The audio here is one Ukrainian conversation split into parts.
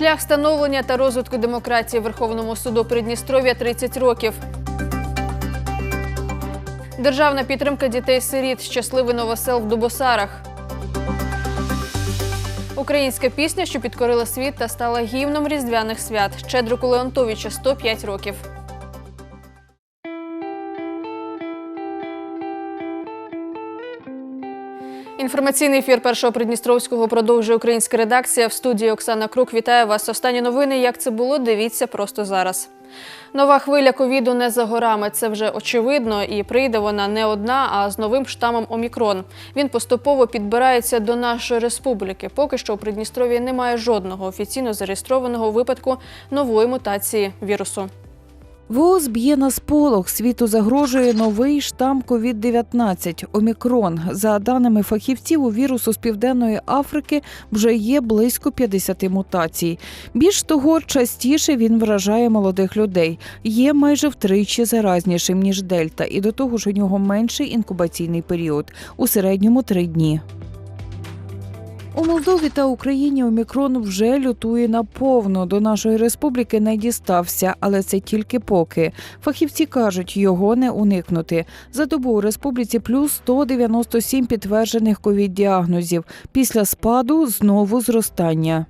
Шлях становлення та розвитку демократії Верховному суду Придністров'я 30 років. Державна підтримка дітей-сиріт. Щасливий новосел в Дубосарах. Українська пісня, що підкорила світ та стала гімном різдвяних свят. Щедрику Леонтовича 105 років. Інформаційний ефір першого Придністровського продовжує українська редакція. В студії Оксана Крук вітає вас. Останні новини. Як це було? Дивіться просто зараз. Нова хвиля ковіду не за горами. Це вже очевидно, і прийде вона не одна, а з новим штамом Омікрон. Він поступово підбирається до нашої республіки. Поки що у Придністров'ї немає жодного офіційно зареєстрованого випадку нової мутації вірусу. ВООЗ б'є на сполох. Світу загрожує новий штам COVID-19 – Омікрон. За даними фахівців, у вірусу з Південної Африки вже є близько 50 мутацій. Більш того, частіше він вражає молодих людей. Є майже втричі заразнішим, ніж Дельта, і до того ж у нього менший інкубаційний період – у середньому три дні. У Молдові та Україні омікрон вже лютує наповно. До нашої республіки не дістався, але це тільки поки. Фахівці кажуть, його не уникнути. За добу у республіці плюс 197 підтверджених ковід-діагнозів. Після спаду знову зростання.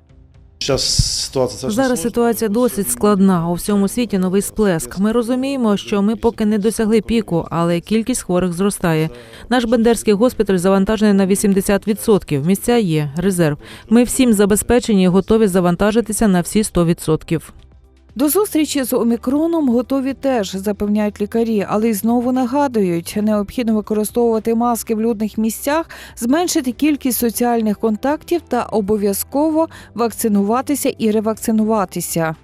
Зараз ситуація Зараз ситуація досить складна. У всьому світі новий сплеск. Ми розуміємо, що ми поки не досягли піку, але кількість хворих зростає. Наш бендерський госпіталь завантажений на 80%. Місця є, резерв. Ми всім забезпечені і готові завантажитися на всі 100%. До зустрічі з омікроном готові теж запевняють лікарі, але й знову нагадують, необхідно використовувати маски в людних місцях, зменшити кількість соціальних контактів та обов'язково вакцинуватися і ревакцинуватися.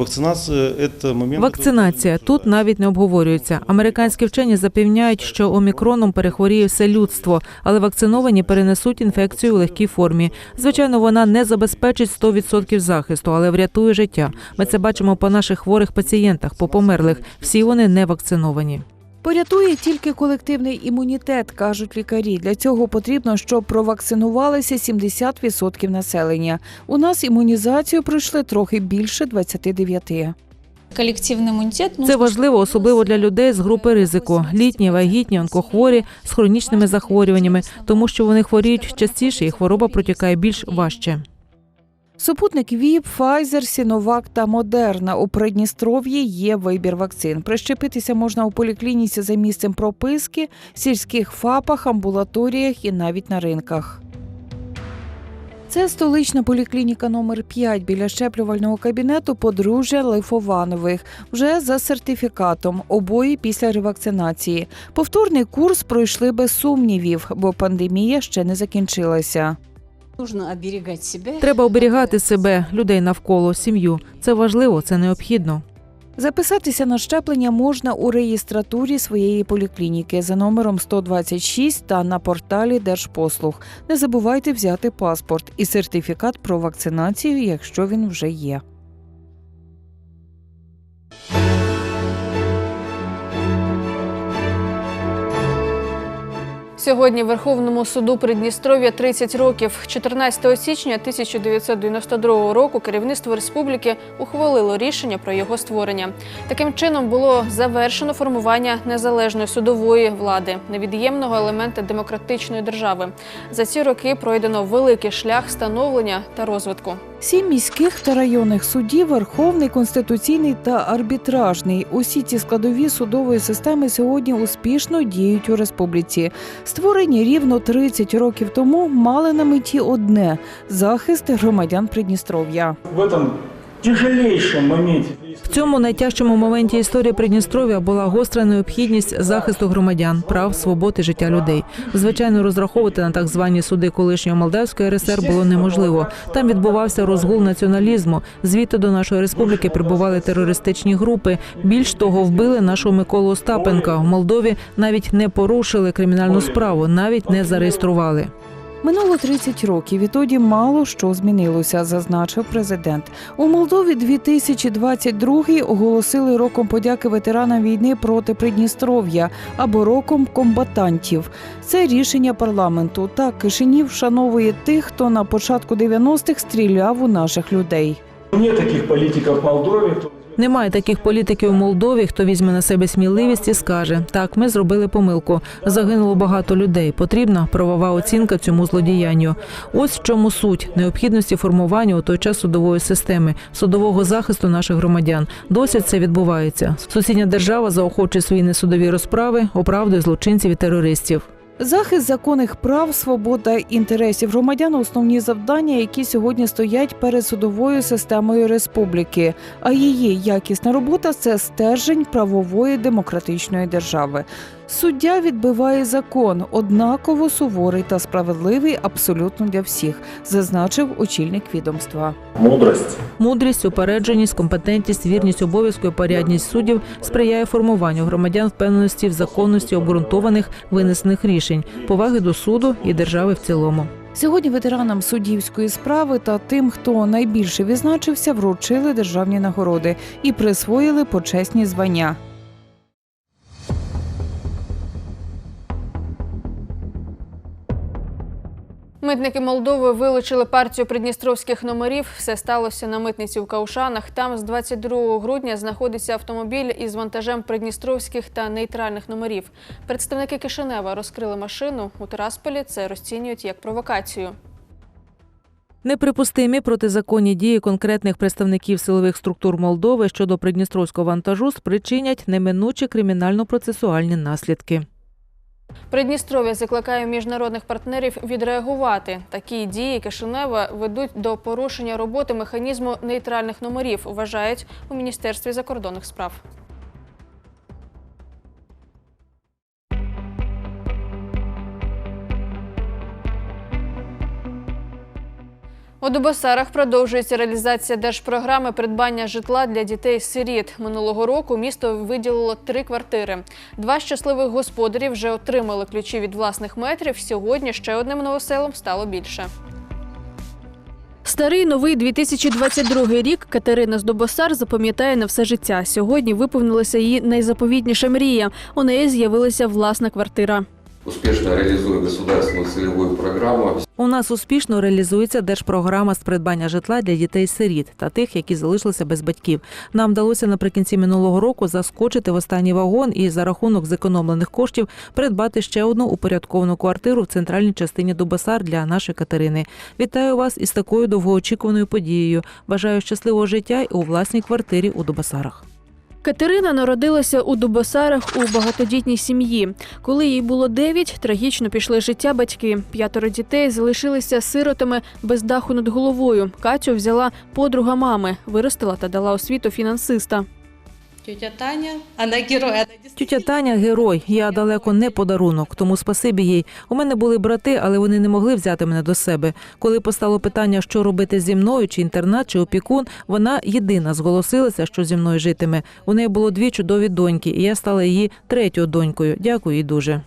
Вакцинація це момент. Вакцинація тут навіть не обговорюється. Американські вчені запевняють, що омікроном перехворіє все людство, але вакциновані перенесуть інфекцію у легкій формі. Звичайно, вона не забезпечить 100% захисту, але врятує життя. Ми це бачимо по наших хворих пацієнтах, по померлих. Всі вони не вакциновані. Порятує тільки колективний імунітет, кажуть лікарі. Для цього потрібно, щоб провакцинувалися 70% населення. У нас імунізацію пройшли трохи більше 29. коллективный иммунитет. Це важливо, особливо для людей з групи ризику: літні, вагітні, онкохворі з хронічними захворюваннями, тому що вони хворіють частіше, і хвороба протікає більш важче. Супутник ВІП, Pfizer, Сіновак та Модерна. У Придністров'ї є вибір вакцин. Прищепитися можна у поліклініці за місцем прописки, сільських ФАПах, амбулаторіях і навіть на ринках. Це столична поліклініка номер 5 біля щеплювального кабінету подружжя Лифованових. Вже за сертифікатом, обоє після ревакцинації. Повторний курс пройшли без сумнівів, бо пандемія ще не закінчилася. Треба оберігати себе, людей навколо, сім'ю. Це важливо, це необхідно. Записатися на щеплення можна у реєстратурі своєї поліклініки за номером 126 та на порталі Держпослуг. Не забувайте взяти паспорт і сертифікат про вакцинацію, якщо він вже є. Сьогодні Верховному суду Придністров'я 30 років. 14 січня 1992 року керівництво республіки ухвалило рішення про його створення. Таким чином було завершено формування незалежної судової влади, невід'ємного елемента демократичної держави. За ці роки пройдено великий шлях становлення та розвитку. Сім міських та районних судів, Верховний, Конституційний та арбітражний. Усі ці складові судової системи сьогодні успішно діють у республіці. Створені рівно 30 років тому мали на меті одне захист громадян Придністров'я. в этом тяжелейшем моменте. В цьому найтяжчому моменті історії Придністров'я була гостра необхідність захисту громадян, прав, свобод і життя людей. Звичайно, розраховувати на так звані суди колишньої Молдавської РСР було неможливо. Там відбувався розгул націоналізму. Звідти до нашої республіки прибували терористичні групи. Більш того, вбили нашого Миколу Остапенка. В Молдові навіть не порушили кримінальну справу, навіть не зареєстрували. Минуло 30 років, і тоді мало що змінилося, зазначив президент. У Молдові 2022 оголосили роком подяки ветеранам війни проти Придністров'я або роком комбатантів. Це рішення парламенту. Так Кишинів вшановує тих, хто на початку 90-х стріляв у наших людей. нет таких политиков в Молдове, кто Немає таких політиків у Молдові, хто візьме на себе сміливість і скаже: так, ми зробили помилку. Загинуло багато людей. Потрібна правова оцінка цьому злодіянню. Ось в чому суть необхідності формування у той час судової системи, судового захисту наших громадян. Досі це відбувається. Сусідня держава заохочує свої несудові розправи, оправдує злочинців і терористів. Захист законних прав, свобод та інтересів громадян основні завдання, які сьогодні стоять перед судовою системою республіки. А її якісна робота це стержень правової демократичної держави. Суддя відбиває закон однаково суворий та справедливий абсолютно для всіх, зазначив очільник відомства. мудрость. Мудрість, упередженість, компетентність, вірність обов'язку і порядність суддів сприяє формуванню громадян впевненості в законності обґрунтованих винесених рішень, поваги до суду і держави в цілому. Сьогодні ветеранам суддівської справи та тим, хто найбільше відзначився, вручили державні нагороди і присвоїли почесні звання. Митники Молдови вилучили партію придністровських номерів. Все сталося на митниці в Каушанах. Там з 22 грудня знаходиться автомобіль із вантажем придністровських та нейтральних номерів. Представники Кишинева розкрили машину у Терасполі. Це розцінюють як провокацію. Неприпустимі протизаконні дії конкретних представників силових структур Молдови щодо придністровського вантажу спричинять неминучі кримінально-процесуальні наслідки. Придністров'я закликає міжнародних партнерів відреагувати. Такі дії Кишинева ведуть до порушення роботи механізму нейтральних номерів, вважають у міністерстві закордонних справ. У Дубосарах продовжується реалізація держпрограми придбання житла для дітей-сиріт. Минулого року місто виділило три квартири. Два щасливих господарів вже отримали ключі від власних метрів. Сьогодні ще одним новоселом стало більше. Старий новий 2022 рік Катерина з Добосар запам'ятає на все життя. Сьогодні виповнилася її найзаповітніша мрія. У неї з'явилася власна квартира. Успешно реализуя государственную целевую программу. У нас успішно реалізується держпрограма з придбання житла для дітей-сиріт та тих, які залишилися без батьків. Нам вдалося наприкінці минулого року заскочити в останній вагон і за рахунок зекономлених коштів придбати ще одну упорядковану квартиру в центральній частині Дубасар для нашої Катерини. Вітаю вас із такою довгоочікуваною подією. Бажаю щасливого життя і у власній квартирі у Дубасарах. Катерина народилася у Дубосарах у багатодітній сім'ї. Коли їй було 9, трагічно пішли життя батьки. П'ятеро дітей залишилися сиротами без даху над головою. Катю взяла подруга мами, виростила та дала освіту фінансиста. Тетя Таня, вона герой. Тютя Таня герой. Я далеко не подарунок, тому спасибі їй. У мене були брати, але вони не могли взяти мене до себе. Коли постало питання, що робити зі мною, чи інтернат, чи опікун, вона єдина зголосилася, що зі мною житиме. У неї було дві чудові доньки, і я стала її третьою донькою. Дякую їй дуже.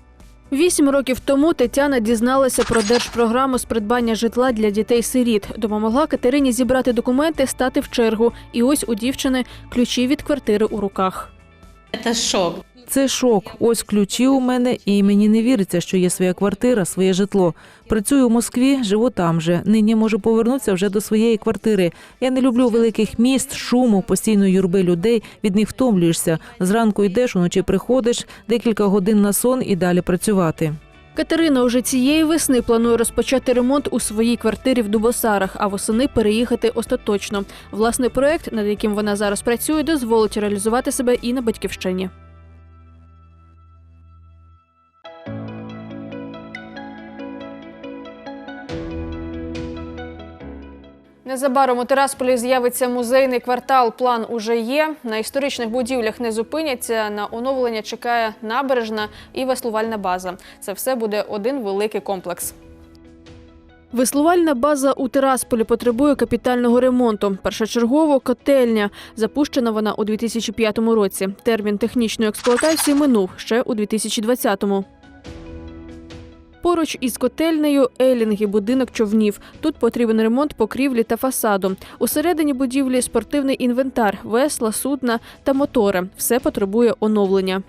Вісім років тому Тетяна дізналася про держпрограму з придбання житла для дітей-сиріт. Допомогла Катерині зібрати документи, стати в чергу. І ось у дівчини ключі від квартири у руках. Це шок. Це шок. Ось ключі у мене, і мені не віриться, що є своя квартира, своє житло. Працюю у Москві, живу там же. Нині можу повернутися вже до своєї квартири. Я не люблю великих міст, шуму, постійної юрби людей. Від них втомлюєшся. Зранку йдеш, уночі приходиш, декілька годин на сон і далі працювати. Катерина уже цієї весни планує розпочати ремонт у своїй квартирі в Дубосарах, а восени переїхати остаточно. Власний проект, над яким вона зараз працює, дозволить реалізувати себе і на батьківщині. Незабаром у Тирасполі з'явиться музейний квартал. План уже є. На історичних будівлях не зупиняться. На оновлення чекає набережна і веслувальна база. Це все буде один великий комплекс. Веслувальна база у Тирасполі потребує капітального ремонту. Першочергово котельня. Запущена вона у 2005 році. Термін технічної експлуатації минув ще у 2020-му. Поруч із котельнею елінги, будинок човнів. Тут потрібен ремонт покрівлі та фасаду. Усередині будівлі спортивний інвентар, весла, судна та мотори. Все потребує оновлення.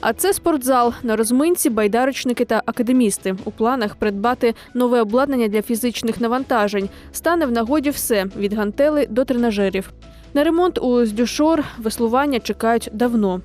А це спортзал на розминці, байдарочники та академісти. У планах придбати нове обладнання для фізичних навантажень. Стане в нагоді все від гантели до тренажерів. На ремонт у Здюшор веслування чекають давно.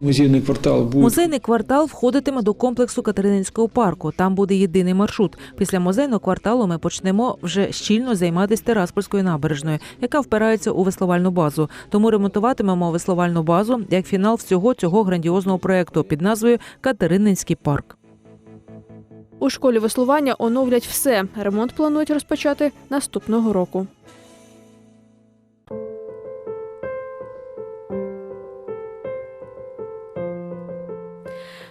Музейный квартал будет Музейний квартал входитиме до комплексу Катерининського парку. Там буде єдиний маршрут. Після музейного кварталу ми почнемо вже щільно займатися Тераспольською набережною, яка впирається у веслувальну базу. Тому ремонтуватимемо веслувальну базу як фінал всього цього грандіозного проекту під назвою Катерининський парк. У школі веслування оновлять все. Ремонт планують розпочати наступного року.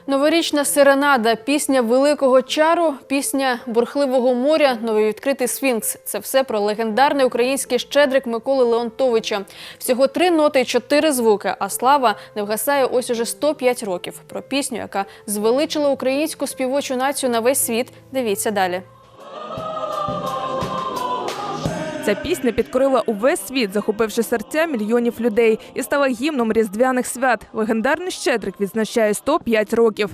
Новорічна серенада, пісня великого чару, пісня бурхливого моря, новий відкритий сфінкс. Це все про легендарний український щедрик Миколи Леонтовича. Всього три ноти і чотири звуки. А слава не вгасає ось уже 105 років. Про пісню, яка звеличила українську співочу націю на весь світ. Дивіться далі. Ця пісня підкорила увесь світ, захопивши серця мільйонів людей, і стала гімном різдвяних свят. Легендарний щедрик відзначає 105 років.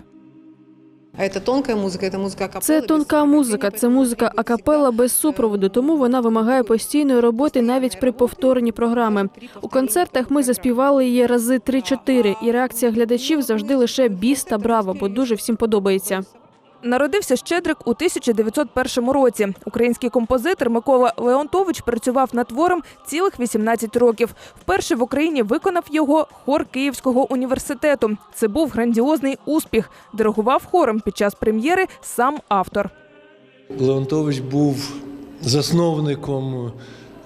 А это тонкая музыка, это музыка акапеллы. Це тонка музика, це музика акапелла без супроводу, тому вона вимагає постійної роботи навіть при повторенні програми. У концертах ми заспівали її рази 3-4, і реакція глядачів завжди лише біс та браво, бо дуже всім подобається. Народився Щедрик у 1901 році. Український композитор Микола Леонтович працював над твором цілих 18 років. Вперше в Україні виконав його хор Київського університету. Це був грандіозний успіх. Диригував хором під час прем'єри сам автор. Леонтович був засновником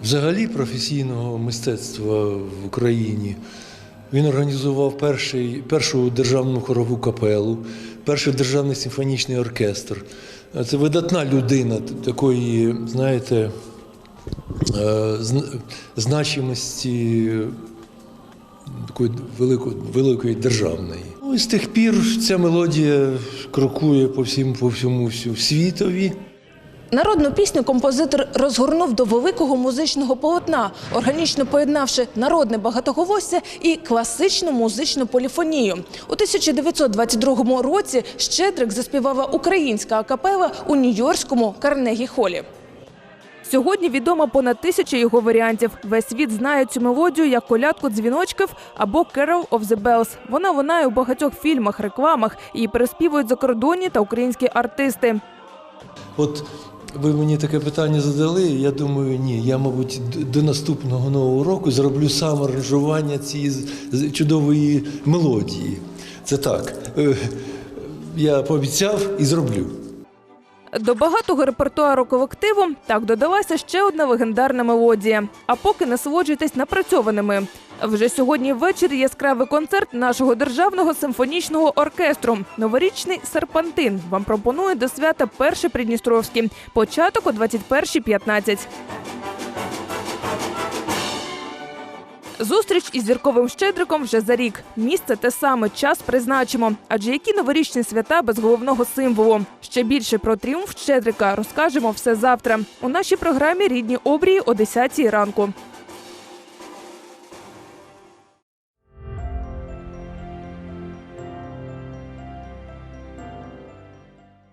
взагалі професійного мистецтва в Україні. Він організував перший, першу державну хорову капелу, перший державний симфонічний оркестр. Це видатна людина такої, знаєте, е, значимості такої великої, великої державної. Ну, і з тих пір ця мелодія крокує по всім, по всьому світові. Народну пісню композитор розгорнув до великого музичного полотна, органічно поєднавши народне багатоголосся і класичну музичну поліфонію. У 1922 році Щедрик заспівала українська акапела у Нью-Йоркському Карнегі Холі. Сьогодні відомо понад тисяча його варіантів. Весь світ знає цю мелодію як колядку дзвіночків або «Carol of the Bells». Вона лунає у багатьох фільмах, рекламах. Її переспівують закордонні та українські артисти. От ви мені таке питання задали. Я думаю, ні. Я, мабуть, до наступного нового року зроблю сам аранжування цієї чудової мелодії. Це так. Е, Я пообіцяв і зроблю. До багатого репертуару колективу так додалася ще одна легендарна мелодія. А поки насолоджуйтесь напрацьованими. Вже сьогодні ввечері яскравий концерт нашого державного симфонічного оркестру. Новорічний серпантин вам пропонує до свята перший Придністровський. Початок о 21.15. Зустріч із зірковим щедриком вже за рік. Місце те саме, час призначимо. Адже які новорічні свята без головного символу. Ще більше про тріумф щедрика розкажемо все завтра. У нашій програмі рідні обрії о 10 ранку.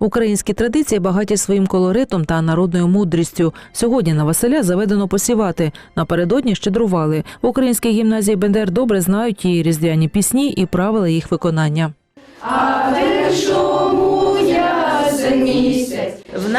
Українські традиції багаті своїм колоритом та народною мудрістю. Сьогодні на Василя заведено посівати. Напередодні щедрували. В українській гімназії Бендер добре знають її різдвяні пісні, і правила їх виконання. А ти гимназии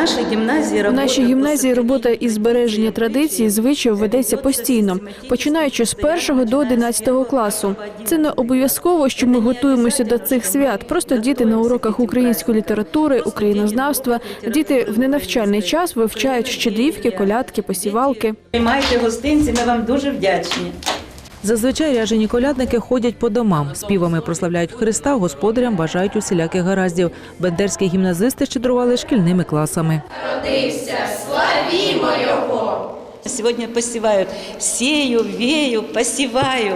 У нашій гімназії робота із збереження традицій звичаїв ведеться постійно, починаючи з першого до 11 класу. Це не обов'язково, що ми готуємося до цих свят. Просто діти на уроках української літератури, українознавства, діти в ненавчальний час вивчають щедрівки, колядки, посівалки. Приймайте гостинці, ми вам дуже вдячні. Зазвичай ряжені колядники ходять по домам, співами прославляють Христа, господарям бажають усіляких гараздів. Бендерські гімназисти щедрували шкільними класами. Сегодня посевают. сію, вію, посеваю.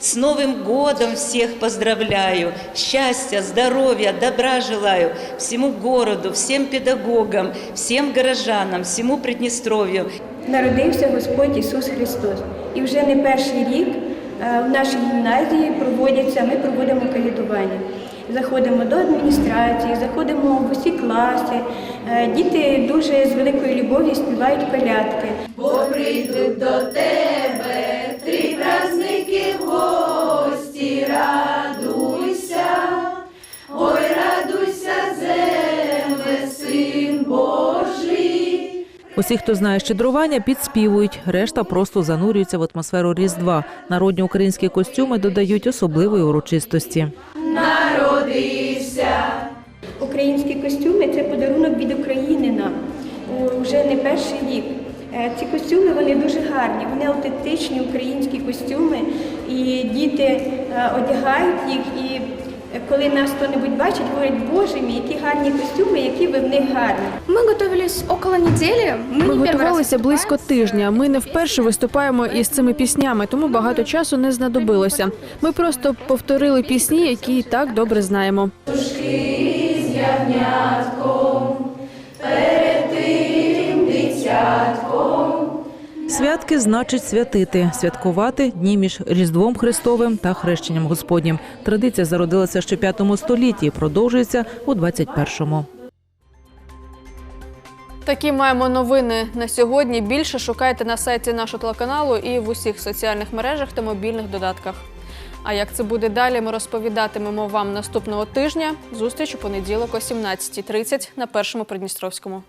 С Новым годом всех поздравляю. Счастья, здоровья, добра желаю всему городу, всем педагогам, всем горожанам, всему Приднестровью. Народився Господь Ісус Христос. І вже не перший рік е, в нашій гімназії проводяться, ми проводимо колядування. Заходимо до адміністрації, заходимо в усі класи. Е, Діти дуже з великою любов'ю співають колядки. Усі, хто знає щедрування, підспівують, решта просто занурюються в атмосферу Різдва. Народні українські костюми додають особливої урочистості. Українські костюми це подарунок від України нам вже не перший рік. Е, Ці костюми вони дуже гарні, вони автентичні українські костюми, і діти е, одягають їх. І коли нас хто-небудь бачить, говорять, боже мій, які гарні костюми, які ви в них гарні. Мы готовились около недели. Мы, Ми не первый раз готувалися близько выступаем. тижня. Ми не вперше виступаємо із цими піснями, тому багато часу не знадобилося. Ми просто повторили пісні, які і так добре знаємо. Святки значить святити, святкувати дні між Різдвом Христовим та Хрещенням Господнім. Традиція зародилася ще п'ятому столітті і продовжується у 21-му. Такі маємо новини на сьогодні. Більше шукайте на сайті нашого телеканалу і в усіх соціальних мережах та мобільних додатках. А як це буде далі, ми розповідатимемо вам наступного тижня. Зустріч у понеділок о 17.30 на першому Придністровському.